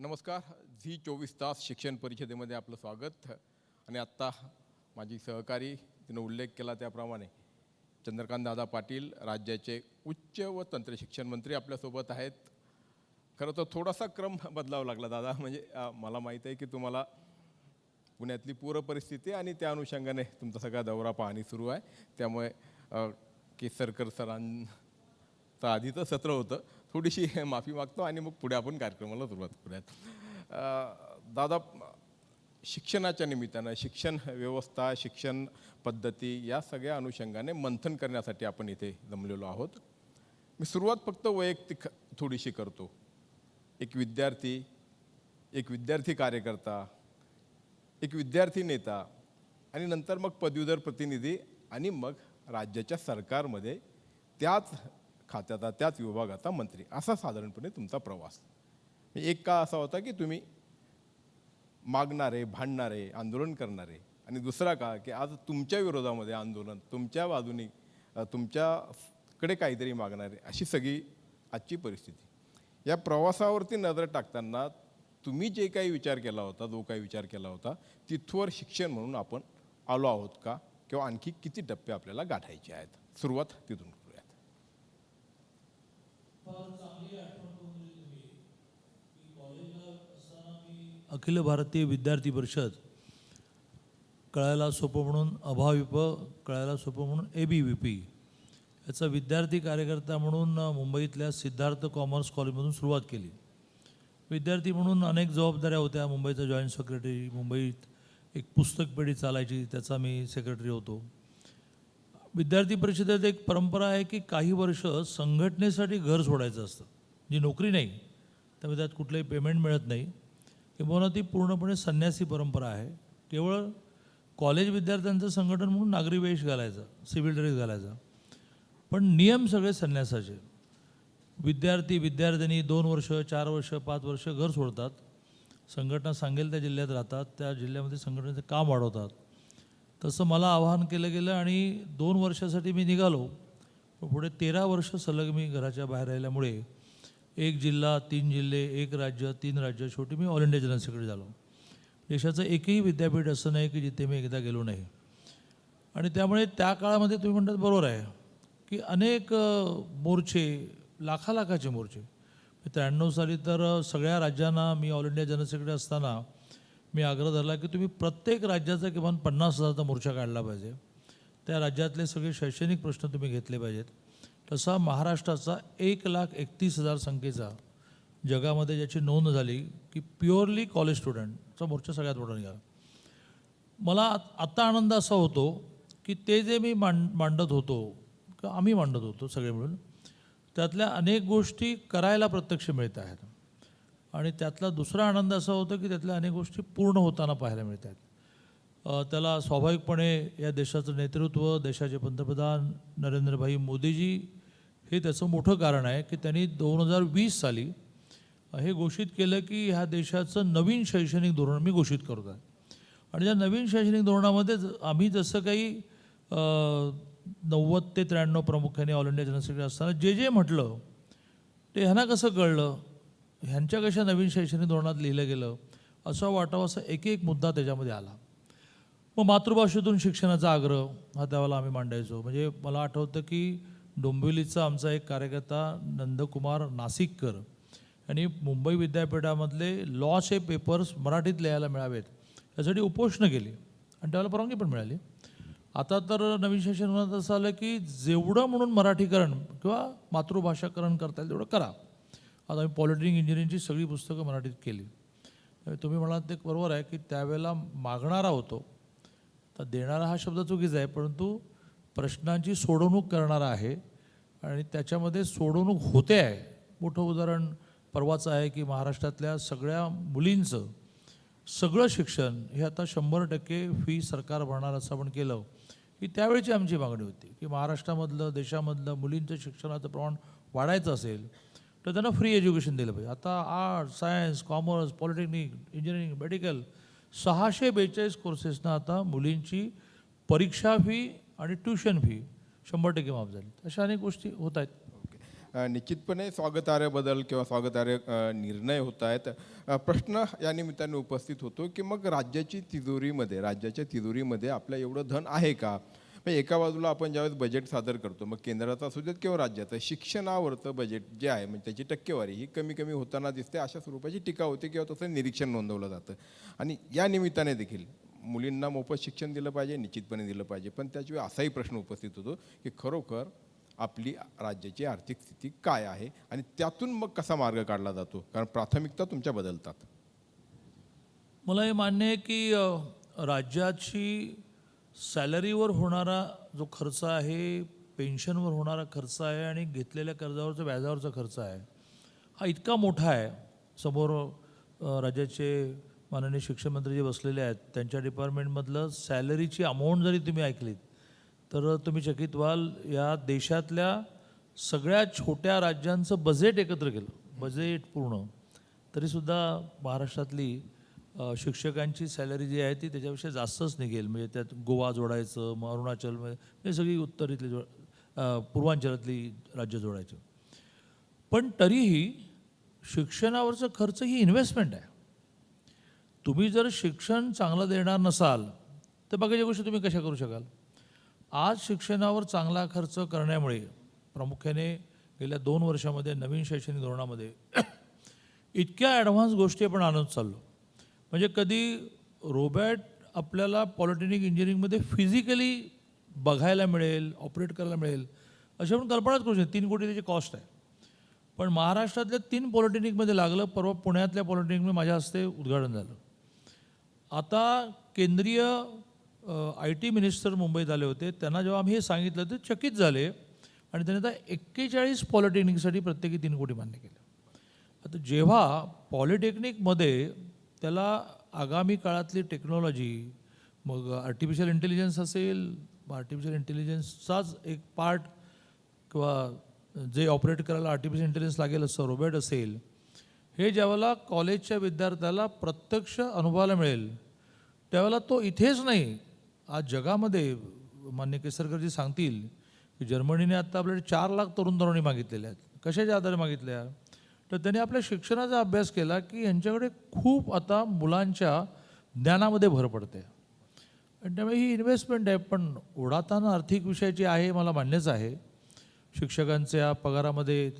नमस्कार. झी चोवीस तास शिक्षण परिषदेमध्ये आपलं स्वागत. आणि आत्ता माझी सहकारी तिनं उल्लेख केला त्याप्रमाणे चंद्रकांत दादा पाटील राज्याचे उच्च व तंत्र शिक्षण मंत्री आपल्यासोबत आहेत. खरं तर थोडासा क्रम बदलावा लागला दादा. म्हणजे मला माहीत आहे की तुम्हाला पुण्यातली पूर परिस्थिती आणि त्या अनुषंगाने तुमचा सगळा दौरा पाहणी सुरू आहे. त्यामुळे केसरकर सरांचं आधीचं सत्र होतं. थोडीशी माफी मागतो आणि मग पुढे आपण कार्यक्रमाला सुरुवात करूयात. दादा शिक्षणाच्या निमित्तानं शिक्षण व्यवस्था शिक्षण पद्धती या सगळ्या अनुषंगाने मंथन करण्यासाठी आपण इथे जमलेलो आहोत. मी सुरुवात फक्त वैयक्तिक थोडीशी करतो. एक विद्यार्थी एक विद्यार्थी कार्यकर्ता एक विद्यार्थी नेता आणि नंतर मग पदवीधर प्रतिनिधी आणि मग राज्याच्या सरकारमध्ये त्याच खात्याचा त्याच विभागाचा मंत्री. असा साधारणपणे तुमचा प्रवास. म्हणजे एक का असा होता की तुम्ही मागणारे भांडणारे आंदोलन करणारे आणि दुसरा का की आज तुमच्या विरोधामध्ये आंदोलन तुमच्या बाजूने तुमच्याकडे काहीतरी मागणारे अशी सगळी आजची परिस्थिती. या प्रवासावरती नजर टाकताना तुम्ही जे काही विचार केला होता जो काही विचार केला होता तिथवर शिक्षण म्हणून आपण आलो आहोत का? किंवा आणखी किती टप्पे आपल्याला गाठायचे आहेत? सुरुवात तिथून. अखिल भारतीय विद्यार्थी परिषद कळायला सोपं म्हणून अभाविप कळायला सोपं म्हणून ए बी व्ही पी याचा विद्यार्थी कार्यकर्ता म्हणून मुंबईतल्या सिद्धार्थ कॉमर्स कॉलेजमधून सुरुवात केली. विद्यार्थी म्हणून अनेक जबाबदाऱ्या होत्या. मुंबईचा जॉईंट सेक्रेटरी मुंबईत एक पुस्तक पेढी चालायची त्याचा मी सेक्रेटरी होतो. विद्यार्थी परिषदेत एक परंपरा आहे की काही वर्ष संघटनेसाठी घर सोडायचं असतं. जी नोकरी नाही त्यामुळे त्यात कुठलंही पेमेंट मिळत नाही. किंवा ती पूर्णपणे संन्यासी परंपरा आहे. केवळ कॉलेज विद्यार्थ्यांचं संघटन म्हणून नागरी वेश घालायचा सिव्हिल ड्रेस घालायचा. पण नियम सगळे संन्यासाचे. विद्यार्थी विद्यार्थिनी दोन वर्ष चार वर्ष पाच वर्ष घर सोडतात. संघटना सांगेल त्या जिल्ह्यात राहतात त्या जिल्ह्यामध्ये संघटनेचं काम वाढवतात. तसं मला आवाहन केलं गेलं आणि दोन वर्षासाठी मी निघालो. पण पुढे तेरा वर्ष सलग मी घराच्या बाहेर राहिल्यामुळे एक जिल्हा तीन जिल्हे एक राज्य तीन राज्य शेवटी मी ऑल इंडिया जनरल सेक्रेटरी झालो. देशाचं एकही विद्यापीठ असं नाही की जिथे मी एकदा गेलो नाही. आणि त्यामुळे त्या काळामध्ये तुम्ही म्हणतात बरोबर आहे की अनेक मोर्चे लाखा लाखाचे मोर्चे त्र्याण्णव साली तर सगळ्या राज्यांना मी ऑल इंडिया जनरल सेक्रेटरी असताना मी आग्रह धरला की तुम्ही प्रत्येक राज्याचा किमान पन्नास हजारचा मोर्चा काढला पाहिजे. त्या राज्यातले सगळे शैक्षणिक प्रश्न तुम्ही घेतले पाहिजेत. तसा महाराष्ट्राचा एक लाख एकतीस हजार संख्येचा जगामध्ये ज्याची नोंद झाली की प्युअरली कॉलेज स्टुडंटचा मोर्चा सगळ्यात मोठा निघाला. मला आत्ता आनंद असा होतो की ते जे मी मांड मांडत होतो किंवा आम्ही मांडत होतो सगळे मिळून त्यातल्या अनेक गोष्टी करायला प्रत्यक्ष मिळत आहेत. आणि त्यातला दुसरा आनंद असा होतो की त्यातल्या अनेक गोष्टी पूर्ण होताना पाहायला मिळत आहेत त्याला स्वाभाविकपणे या देशाचं नेतृत्व देशाचे पंतप्रधान नरेंद्रभाई मोदीजी हे त्याचं मोठं कारण आहे की त्यांनी दोन हजार वीस साली हे घोषित केलं की ह्या देशाचं नवीन शैक्षणिक धोरण मी घोषित करतो आहे. आणि या नवीन शैक्षणिक धोरणामध्ये आम्ही जसं काही नव्वद ते त्र्याण्णव प्रामुख्याने ऑल इंडिया जनरल असताना जे जे म्हटलं ते ह्यांना कसं कळलं? ह्यांच्या कशा नवीन शैक्षणिक धोरणात लिहिलं गेलं असं वाटावं असा एक एक मुद्दा त्याच्यामध्ये आला. मग मातृभाषेतून शिक्षणाचा आग्रह हा त्यावेळेला आम्ही मांडायचो. म्हणजे मला आठवतं की डोंबिवलीचा आमचा एक कार्यकर्ता नंदकुमार नाशिककर यांनी मुंबई विद्यापीठामधले लॉचे पेपर्स मराठीत लिहायला मिळावेत यासाठी उपोषणं केली. आणि त्याला परवानगी पण मिळाली. आता तर नवीन शिक्षण धोरणात असं आलं की जेवढं म्हणून मराठीकरण किंवा मातृभाषाकरण करता येईल तेवढं करा. आता आम्ही पॉलिटिक इंजिनिअरिंगची सगळी पुस्तकं मराठीत केली. तुम्ही म्हणाल ते बरोबर आहे की त्यावेळेला मागणारा होतो. तर देणारा हा शब्द चुकीचा आहे परंतु प्रश्नांची सोडवणूक करणारा आहे आणि त्याच्यामध्ये सोडवणूक होते आहे. मोठं उदाहरण परवाचं आहे की महाराष्ट्रातल्या सगळ्या मुलींचं सगळं शिक्षण हे आता शंभर टक्के फी सरकार भरणार असं आपण केलं की त्यावेळची आमची मागणी होती की महाराष्ट्रामधलं देशामधलं मुलींचं शिक्षणाचं प्रमाण वाढायचं असेल तर त्यांना फ्री एज्युकेशन दिलं पाहिजे. आता art science commerce polytechnic engineering medical सहाशे बेचाळीस कोर्सेसना आता मुलींची परीक्षा फी आणि ट्युशन फी शंभर टक्के माफ झाली. अशा अनेक गोष्टी होत आहेत. ओके. निश्चितपणे स्वागतार्ह बदल किंवा स्वागतार्ह निर्णय होत आहेत. प्रश्न या निमित्ताने उपस्थित होतो की मग राज्याची तिजोरीमध्ये राज्याच्या तिजोरीमध्ये आपल्या एवढं धन आहे का? म्हणजे एका बाजूला आपण ज्यावेळेस बजेट सादर करतो मग केंद्राचं असू देत किंवा राज्याचं शिक्षणावरचं बजेट जे आहे म्हणजे त्याची टक्केवारी ही कमी कमी होताना दिसते अशा स्वरूपाची टीका होते किंवा तसं निरीक्षण नोंदवलं जातं. आणि या निमित्ताने देखील मुलींना मोफत शिक्षण दिलं पाहिजे निश्चितपणे दिलं पाहिजे. पण त्याशिवाय असाही प्रश्न उपस्थित होतो की खरोखर आपली राज्याची आर्थिक स्थिती काय आहे आणि त्यातून मग कसा मार्ग काढला जातो? कारण प्राथमिकता तुमच्या बदलतात. मला हे मान्य आहे की राज्याची सॅलरीवर होणारा जो खर्च आहे पेन्शनवर होणारा खर्च आहे आणि घेतलेल्या कर्जावरचा व्याजावरचा खर्च आहे हा इतका मोठा आहे. समोर राज्याचे माननीय शिक्षणमंत्री जे बसलेले आहेत त्यांच्या डिपार्टमेंटमधलं सॅलरीची अमाऊंट जरी तुम्ही ऐकलीत तर तुम्ही चकित व्हाल या देशातल्या सगळ्या छोट्या राज्यांचं बजेट एकत्र केलं बजेट पूर्ण. तरीसुद्धा महाराष्ट्रातली शिक्षकांची सॅलरी जी आहे ती त्याच्यापेक्षा जास्तच निघेल. म्हणजे त्यात गोवा जोडायचं मग अरुणाचल म्हणजे सगळी उत्तर जो जोड पूर्वांचलातली राज्य जोडायचं. पण तरीही शिक्षणावरचं खर्च ही इन्व्हेस्टमेंट आहे. तुम्ही जर शिक्षण चांगलं देणार नसाल तर बाकीच्या गोष्टी तुम्ही कशा करू शकाल? आज शिक्षणावर चांगला खर्च करण्यामुळे प्रामुख्याने गेल्या दोन वर्षामध्ये नवीन शैक्षणिक धोरणामध्ये इतक्या ॲडव्हान्स गोष्टी आपण आणत चाललो. म्हणजे कधी रोबॅट आपल्याला पॉलिटेक्निक इंजिनिअरिंगमध्ये फिजिकली बघायला मिळेल ऑपरेट करायला मिळेल अशी आपण कल्पनाच करू शकतो तीन कोटी त्याची कॉस्ट आहे. पण महाराष्ट्रातल्या तीन पॉलिटेक्निकमध्ये लागलं परवा पुण्यातल्या पॉलिटेक्निकमध्ये माझ्या हस्ते उद्घाटन झालं. आता केंद्रीय आय टी मिनिस्टर मुंबईत आले होते. त्यांना जेव्हा आम्ही हे सांगितलं ते चकित झाले आणि त्यांनी आता एक्केचाळीस पॉलिटेक्निकसाठी प्रत्येकी तीन कोटी मान्य केले. आता जेव्हा पॉलिटेक्निकमध्ये त्याला आगामी काळातली टेक्नॉलॉजी मग आर्टिफिशियल इंटेलिजन्स असेल आर्टिफिशियल इंटेलिजन्सचाच एक पार्ट किंवा जे ऑपरेट करायला आर्टिफिशियल इंटेलिजन्स लागेल असं रोबोट असेल हे ज्यावेळेला कॉलेजच्या विद्यार्थ्याला प्रत्यक्ष अनुभवायला मिळेल त्यावेळेला तो इथेच नाही. आज जगामध्ये मान्य केसरकरजी सांगतील की जर्मनीने आत्ता आपल्याकडे चार लाख तरुण तरुणी मागितलेल्या आहेत. कशाच्या आधारे मागितल्या? तर त्यांनी आपल्या शिक्षणाचा अभ्यास केला की यांच्याकडे खूप आता मुलांच्या ज्ञानामध्ये भर पडते. आणि त्यामुळे ही इन्व्हेस्टमेंट आहे पण ओढाताना आर्थिक विषयाची आहे मला मान्यच आहे. शिक्षकांच्या पगारामध्ये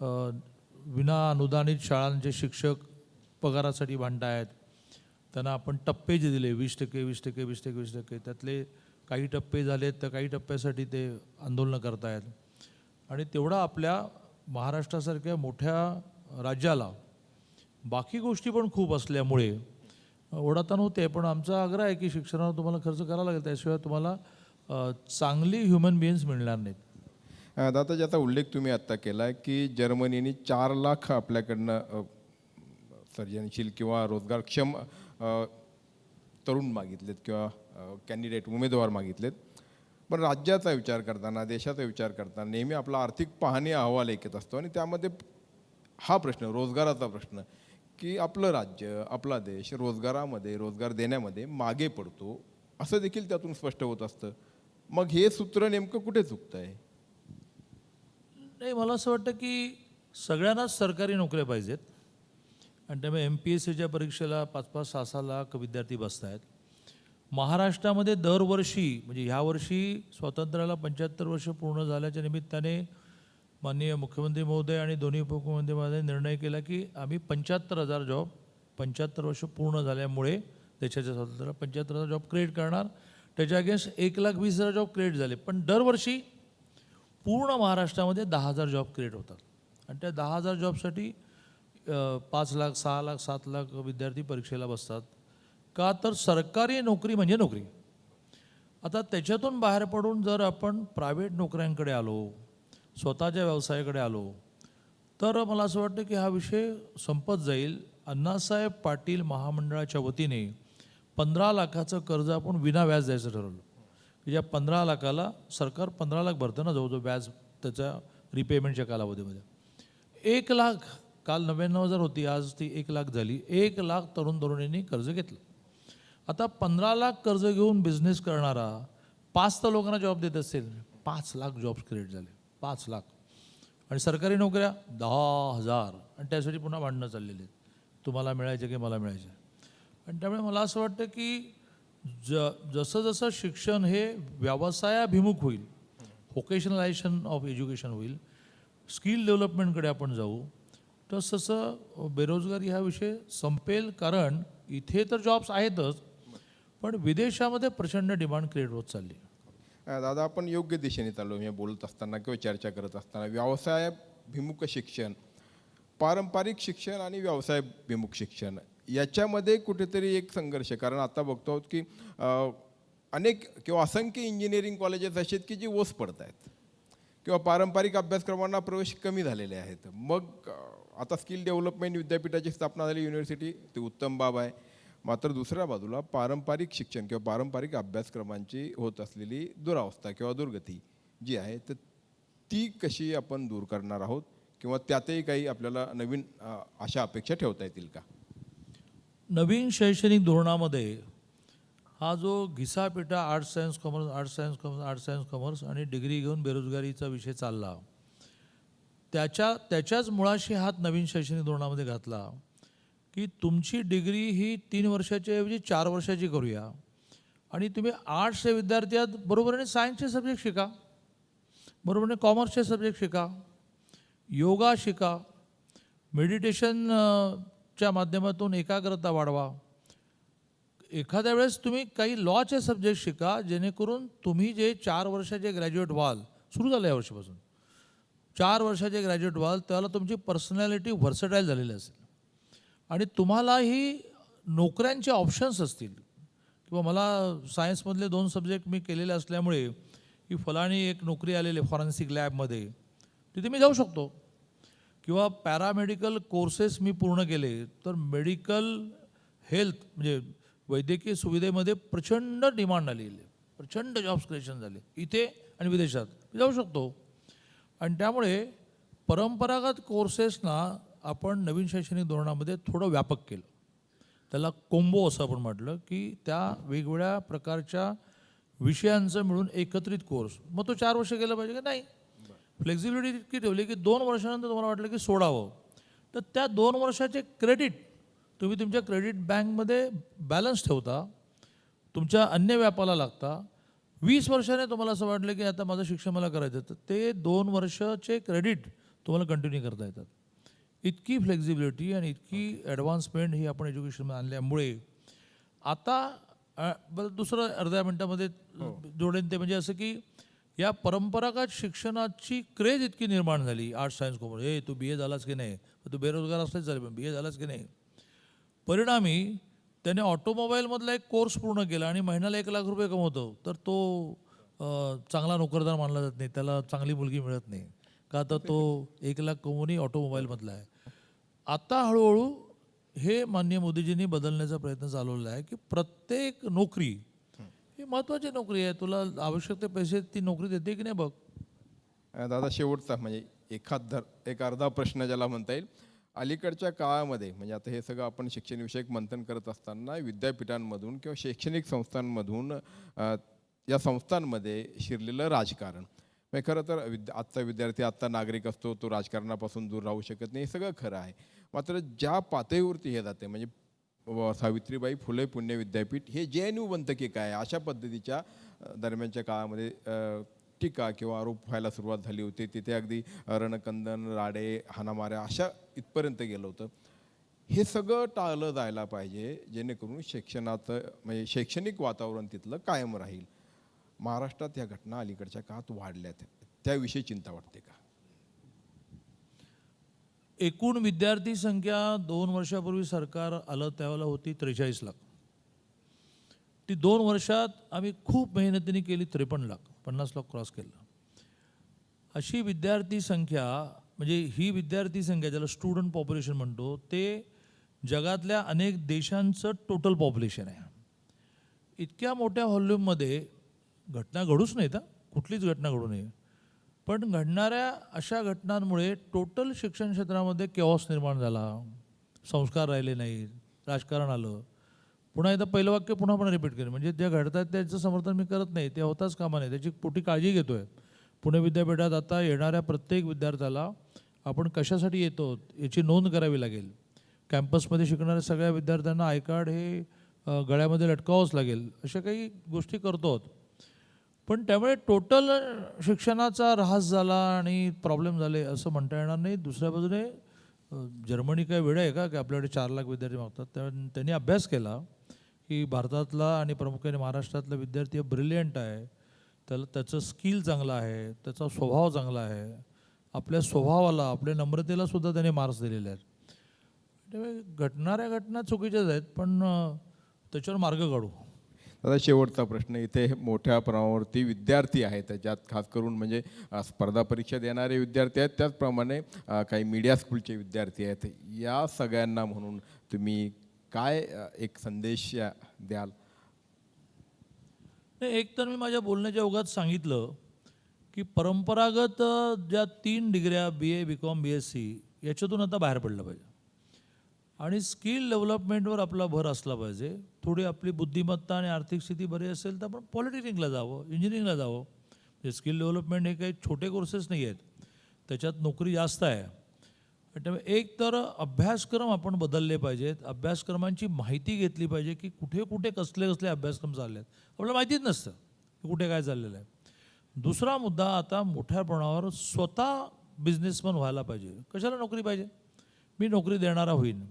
विना अनुदानित शाळांचे शिक्षक पगारासाठी भांडतायत. त्यांना आपण टप्पे जे दिले वीस टक्के वीस टक्के वीस टक्के वीस टक्के त्यातले काही टप्पे झालेत तर काही टप्प्यासाठी ते आंदोलनं करतायत. आणि तेवढा आपल्या महाराष्ट्रासारख्या मोठ्या राज्याला. बाकी गोष्टी पण खूप असल्यामुळे ओढाताण होते पण आमचा आग्रह आहे की शिक्षणावर तुम्हाला खर्च करावा लागेल त्याशिवाय तुम्हाला चांगली ह्युमन बिईंग्स मिळणार नाहीत. अ, दादा ज्याचा उल्लेख तुम्ही आत्ता केला की जर्मनीने चार लाख आपल्याकडनं सर्जनशील किंवा रोजगारक्षम तरुण मागितलेत किंवा कॅन्डिडेट उमेदवार मागितलेत. पण राज्याचा विचार करताना देशाचा विचार करताना नेहमी आपला आर्थिक पाहणी अहवाल एक येत असतो आणि त्यामध्ये हा प्रश्न रोजगाराचा प्रश्न की आपलं राज्य आपला देश रोजगारामध्ये रोजगार देण्यामध्ये मागे पडतो असं देखील त्यातून स्पष्ट होत असतं. मग हे सूत्र नेमकं कुठे चुकतं आहे नाही मला असं वाटतं की सगळ्यांनाच सरकारी नोकऱ्या पाहिजेत. आणि त्यामुळे एम पी एस सीच्या परीक्षेला पाच पाच सहा सहा लाख विद्यार्थी बसत आहेत महाराष्ट्रामध्ये दरवर्षी म्हणजे ह्या वर्षी स्वातंत्र्याला पंच्याहत्तर वर्ष पूर्ण झाल्याच्या निमित्ताने माननीय मुख्यमंत्री महोदय आणि दोन्ही उपमुख्यमंत्री महोदय निर्णय केला की आम्ही पंच्याहत्तर हजार जॉब पंच्याहत्तर वर्ष पूर्ण झाल्यामुळे देशाच्या स्वातंत्र्याला पंच्याहत्तर हजार जॉब क्रिएट करणार. त्याच्या अगेन्स्ट एक लाख वीस हजार जॉब क्रिएट झाले. पण दरवर्षी पूर्ण महाराष्ट्रामध्ये दहा हजार जॉब क्रिएट होतात. आणि त्या दहा हजार जॉबसाठी पाच लाख सहा लाख सात लाख विद्यार्थी परीक्षेला बसतात. का तर सरकारी नोकरी म्हणजे नोकरी. आता त्याच्यातून बाहेर पडून जर आपण प्रायव्हेट नोकऱ्यांकडे आलो स्वतःच्या व्यवसायाकडे आलो तर मला असं वाटतं की हा विषय संपत जाईल. अण्णासाहेब पाटील महामंडळाच्या वतीने पंधरा लाखाचं कर्ज आपण विना व्याज द्यायचं ठरवलं. की ज्या पंधरा लाखाला सरकार पंधरा लाख भरतं ना जवळजवळ व्याज त्याच्या रिपेमेंटच्या कालावधीमध्ये. एक लाख काल नव्याण्णव हजार होती आज ती एक लाख झाली. एक लाख तरुण तरुणींनी कर्ज घेतलं. आता पंधरा लाख कर्ज घेऊन बिझनेस करणारा पाच तर लोकांना जॉब देत असेल पाच लाख जॉब्स क्रिएट झाले. पाच लाख. आणि सरकारी नोकऱ्या दहा हजार. आणि त्यासाठी पुन्हा भांडणं चाललेली आहेत. तुम्हाला मिळायचे की मला मिळायचे? आणि त्यामुळे मला असं वाटतं की ज जसं जसं शिक्षण हे व्यवसायाभिमुख होईल व्होकेशनलायझेशन ऑफ एज्युकेशन होईल स्किल डेव्हलपमेंटकडे आपण जाऊ तसं तसं बेरोजगारी हा विषय संपेल कारण इथे तर जॉब्स आहेतच पण विदेशामध्ये प्रचंड डिमांड क्रिएट होत चालली आहे. दादा आपण योग्य दिशेने चाललो. मी बोलत असताना किंवा चर्चा करत असताना व्यवसायाभिमुख शिक्षण पारंपरिक शिक्षण आणि व्यवसायभिमुख शिक्षण याच्यामध्ये कुठेतरी एक संघर्ष. कारण आता बघतो आहोत की अनेक किंवा असंख्य इंजिनिअरिंग कॉलेजेस असे आहेत की जी ओस पडत आहेत किंवा पारंपरिक अभ्यासक्रमांना प्रवेश कमी झालेले आहेत. मग आता स्किल डेव्हलपमेंट विद्यापीठाची स्थापना झाली युनिव्हर्सिटी ती उत्तम बाब आहे. मात्र दुसऱ्या बाजूला पारंपरिक शिक्षण किंवा पारंपरिक अभ्यासक्रमांची होत असलेली दुरावस्था किंवा दुर्गती जी आहे तर ती कशी आपण दूर करणार आहोत किंवा त्यातही काही आपल्याला नवीन अशा अपेक्षा ठेवता येतील का? नवीन शैक्षणिक धोरणामध्ये हा जो घिसापिटा arts science commerce arts science commerce arts science commerce आणि डिग्री घेऊन बेरोजगारीचा विषय चालला त्याच्या त्याच्याच मुळाशी हात नवीन शैक्षणिक धोरणामध्ये घातला की तुमची डिग्री ही तीन वर्षाच्या ऐवजी चार वर्षाची करूया. आणि तुम्ही आर्ट्सचे विद्यार्थी आहात बरोबरीने सायन्सचे सब्जेक्ट शिका. बरोबरीने कॉमर्सचे सब्जेक्ट शिका. योगा शिका. मेडिटेशनच्या माध्यमातून एकाग्रता वाढवा. एखाद्या वेळेस तुम्ही काही लॉचे सब्जेक्ट शिका जेणेकरून तुम्ही जे चार वर्षाचे ग्रॅज्युएट व्हाल सुरू झालं या वर्षापासून. चार वर्षाचे ग्रॅज्युएट व्हाल त्याला तुमची पर्सनॅलिटी व्हर्सटाईल झालेली असेल. आणि तुम्हालाही नोकऱ्यांचे ऑप्शन्स असतील. किंवा मला सायन्समधले दोन सब्जेक्ट मी केलेले असल्यामुळे ही फलाणी एक नोकरी आलेली फॉरेन्सिक लॅबमध्ये तिथे मी जाऊ शकतो. किंवा पॅरामेडिकल कोर्सेस मी पूर्ण केले तर मेडिकल हेल्थ म्हणजे वैद्यकीय सुविधेमध्ये प्रचंड डिमांड आलेली आहे. प्रचंड जॉब्स क्रिएशन झाले. इथे आणि विदेशात. मी जाऊ शकतो. आणि त्यामुळे परंपरागत कोर्सेसना आपण नवीन शैक्षणिक धोरणामध्ये थोडं व्यापक केलं. त्याला कोंबो असं आपण म्हटलं की त्या वेगवेगळ्या प्रकारच्या विषयांचं मिळून एकत्रित कोर्स. मग तो चार वर्ष गेलं पाहिजे का? नाही. फ्लेक्झिबिलिटी इतकी ठेवली की दोन वर्षानंतर तुम्हाला वाटलं की सोडावं. तर त्या दोन वर्षाचे क्रेडिट तुम्ही तुमच्या क्रेडिट बँकमध्ये बॅलन्स ठेवता तुमच्या अन्य व्यापाला लागता वीस वर्षाने तुम्हाला असं वाटलं की आता माझं शिक्षण मला करायचं आहे, तर ते दोन वर्षाचे क्रेडिट तुम्हाला कंटिन्यू करता येतात. इतकी फ्लेक्झिबिलिटी आणि इतकी ॲडव्हान्समेंट ही आपण एज्युकेशनमध्ये आणल्यामुळे आता बरं दुसरं अर्ध्या मिनटामध्ये जोडेन ते म्हणजे असं की या परंपरागत शिक्षणाची क्रेज इतकी निर्माण झाली आर्ट्स सायन्स कॉमर्स ए तू बी ए झालास की नाही? तू बेरोजगार असलेच झाले पण बी ए झालास की नाही? परिणामी त्याने ऑटोमोबाईलमधला एक कोर्स पूर्ण केला आणि महिन्याला एक लाख रुपये कमवतो. तर तो चांगला नोकरदार मानला जात नाही. त्याला चांगली मुलगी मिळत नाही. का तर तो एक लाख कमवूनही ऑटोमोबाईलमधला आहे. आता हळूहळू हे माननीय मोदीजींनी बदलण्याचा प्रयत्न चालवलेला आहे की प्रत्येक नोकरी ही महत्त्वाची नोकरी आहे. तुला आवश्यक ते पैसे ती नोकरी देते की नाही बघ? दादा शेवटचा म्हणजे एखाद धर एक अर्धा प्रश्न ज्याला म्हणता येईल. अलीकडच्या काळामध्ये म्हणजे आता हे सगळं आपण शिक्षणविषयक मंथन करत असताना विद्यापीठांमधून किंवा शैक्षणिक संस्थांमधून या संस्थांमध्ये शिरलेलं राजकारण. म्हणजे खरं तर विद्या आजचा विद्यार्थी आत्ता नागरिक असतो तो राजकारणापासून दूर राहू शकत नाही हे सगळं खरं आहे. मात्र ज्या पातळीवरती हे जाते म्हणजे सावित्रीबाई फुले पुण्य विद्यापीठ हे जे एन यू बनतं की काय अशा पद्धतीच्या दरम्यानच्या काळामध्ये टीका किंवा आरोप व्हायला सुरुवात झाली होती. तिथे अगदी रणकंदन राडे हानामाऱ्या अशा इथपर्यंत गेलं होतं. हे सगळं टाळलं जायला पाहिजे जेणेकरून शिक्षणाचं म्हणजे शैक्षणिक वातावरण तिथलं कायम राहील. महाराष्ट्रात या घटना अलीकडच्या काळात वाढल्यात. त्याविषयी चिंता वाटते का? एकूण विद्यार्थी संख्या दोन वर्षापूर्वी सरकार आलं त्यावेळेला होती त्रेचाळीस लाख. ती दोन वर्षात आम्ही खूप मेहनतीने केली त्रेपन्न लाख पन्नास लाख क्रॉस केलं. अशी विद्यार्थी संख्या म्हणजे ही विद्यार्थी संख्या ज्याला स्टुडंट पॉप्युलेशन म्हणतो ते जगातल्या अनेक देशांचं टोटल पॉप्युलेशन आहे. इतक्या मोठ्या व्हॉल्यूममध्ये घटना घडूच नाहीत हं. कुठलीच घटना घडू नये. पण घडणाऱ्या अशा घटनांमुळे टोटल शिक्षण क्षेत्रामध्ये केऑस निर्माण झाला. संस्कार राहिले नाहीत राजकारण आलं. पुन्हा एकदा पहिलं वाक्य पुन्हा पण रिपीट करेन. म्हणजे ज्या आहेत त्याचं समर्थन मी करत नाही ते होताच कामा नाही त्याची पोटी काळजी घेतो आहे पुणे विद्यापीठात आता येणाऱ्या प्रत्येक विद्यार्थ्याला आपण कशासाठी येतो याची नोंद करावी लागेल. कॅम्पसमध्ये शिकणाऱ्या सगळ्या विद्यार्थ्यांना आय कार्ड हे गळ्यामध्ये लटकावंच लागेल अशा काही गोष्टी करतो पण त्यामुळे टोटल शिक्षणाचा ऱ्हास झाला आणि प्रॉब्लेम झाले असं म्हणता येणार नाही. दुसऱ्या बाजूने जर्मनी काय वेळ आहे का की आपल्याकडे चार लाख विद्यार्थी मागतात? त्या त्यांनी अभ्यास केला की भारतातला आणि प्रामुख्याने महाराष्ट्रातला विद्यार्थी ब्रिलियंट आहे. त्याला त्याचं स्किल चांगलं आहे त्याचा स्वभाव चांगला आहे. आपल्या स्वभावाला आपल्या नम्रतेला सुद्धा त्याने मार्क्स दिलेले आहेत. त्यामुळे घटणाऱ्या घटना चुकीच्याच आहेत पण त्याच्यावर मार्ग काढू. आता शेवटचा प्रश्न इथे मोठ्या प्रमाणावरती विद्यार्थी आहेत. त्याच्यात खास करून म्हणजे स्पर्धा परीक्षा देणारे विद्यार्थी आहेत. त्याचप्रमाणे काही मीडिया स्कूलचे विद्यार्थी आहेत. या सगळ्यांना म्हणून तुम्ही काय एक संदेश द्याल? नाही एक तर मी माझ्या बोलण्याच्या ओघात सांगितलं की परंपरागत ज्या तीन डिग्र्या B A B com B S C याच्यातून आता बाहेर पडलं पाहिजे. आणि स्किल डेव्हलपमेंटवर आपला भर असला पाहिजे. थोडी आपली बुद्धिमत्ता आणि आर्थिक स्थिती बरी असेल तर आपण पॉलिटेक्निकला जावं इंजिनिअरिंगला जावं. म्हणजे स्किल डेव्हलपमेंट हे काही छोटे कोर्सेस नाही आहेत. त्याच्यात नोकरी जास्त आहे. त्यामुळे एक तर अभ्यासक्रम आपण बदलले पाहिजेत. अभ्यासक्रमांची माहिती घेतली पाहिजे की कुठे कुठे कसले कसले अभ्यासक्रम चालले आहेत आपल्याला माहितीच नसतं की कुठे काय चाललेलं आहे. दुसरा मुद्दा आता मोठ्या प्रमाणावर स्वतः बिझनेसमन व्हायला पाहिजे. कशाला नोकरी पाहिजे? मी नोकरी देणारा होईन.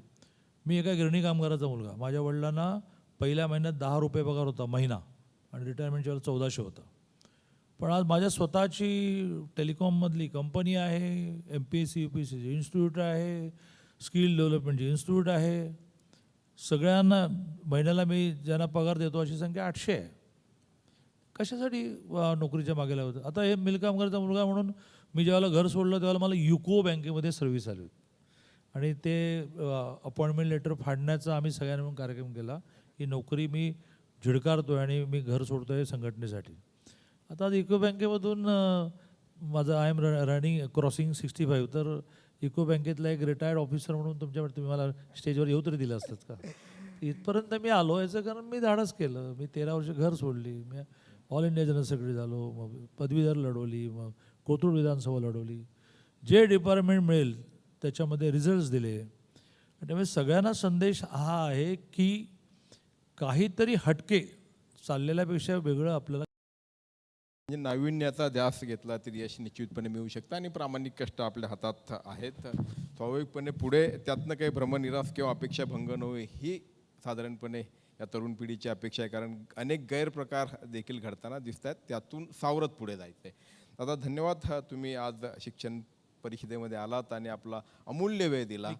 मी एका गिरणी कामगाराचा मुलगा. माझ्या वडिलांना पहिल्या महिन्यात दहा रुपये पगार होता महिना आणि रिटायरमेंटच्या वेळेला चौदाशे होता. पण आज माझ्या स्वतःची टेलिकॉममधली कंपनी आहे M P S C U P S सीची इन्स्टिट्यूट आहे स्किल डेव्हलपमेंटची इन्स्टिट्यूट आहे. सगळ्यांना महिन्याला मी ज्यांना पगार देतो अशी संख्या आठशे आहे. कशासाठी नोकरीच्या मागे लावतं आता हे मिलकामगारचा मुलगा म्हणून मी ज्यावेळेला घर सोडलं त्यावेळेला मला युको बँकेमध्ये सर्व्हिस आली होती. आणि ते अपॉइंटमेंट लेटर फाडण्याचा आम्ही सगळ्यांनी मिळून कार्यक्रम केला. ही नोकरी मी झिडकारतो आहे आणि मी घर सोडतो आहे संघटनेसाठी. आता इको बँकेमधून माझं आय एम र रनिंग क्रॉसिंग सिक्स्टी फाईव्ह तर इको बँकेतला एक रिटायर्ड ऑफिसर म्हणून तुमच्याकडे तुम्ही मला स्टेजवर येऊ तरी दिलं असतात का? इथपर्यंत मी आलो याचं कारण मी धाडस केलं. मी तेरा वर्ष घर सोडली. मी ऑल इंडिया जनरल सेक्रेटरी झालो. मग पदवीधर लढवली. मग कोथरूड विधानसभा लढवली. जे डिपार्टमेंट मिळेल त्याच्यामध्ये रिझल्ट्स दिले. त्यामुळे सगळ्यांना संदेश हा आहे की काहीतरी हटके चाललेल्यापेक्षा वेगळं आपल्याला म्हणजे नाविन्याचा ध्यास घेतला तरी यश निश्चितपणे मिळू शकतं आणि प्रामाणिक कष्ट आपल्या हातात आहेत. स्वाभाविकपणे पुढे त्यातनं काही भ्रमनिरास किंवा अपेक्षाभंग भंग होई ही साधारणपणे या तरुण पिढीची अपेक्षा आहे. कारण अनेक गैरप्रकार देखील घडताना दिसत आहेत त्यातून सावरत पुढे जायचं आहे दादा धन्यवाद. तुम्ही आज शिक्षण परिषदेमध्ये आलात आणि आपला अमूल्य वेळ दिला.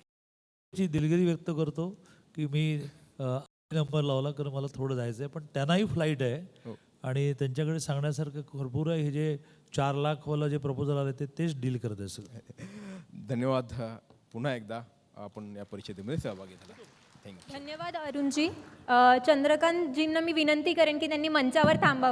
ची दिलगिरी व्यक्त करतो की मी नंबर लावला कारण मला थोडं जायचं आहे पण त्यांनाही फ्लाईट आहे. हो. आणि त्यांच्याकडे सांगण्यासारखं भरपूर आहे हे जे चार लाखवाला जे प्रपोजल आले ते तेच डील करत असेल. धन्यवाद. पुन्हा एकदा आपण या परिषदेमध्ये सहभागी झाला. थँक्यू धन्यवाद अरुणजी. चंद्रकांतजींना मी विनंती करेन की त्यांनी मंचावर थांबावं.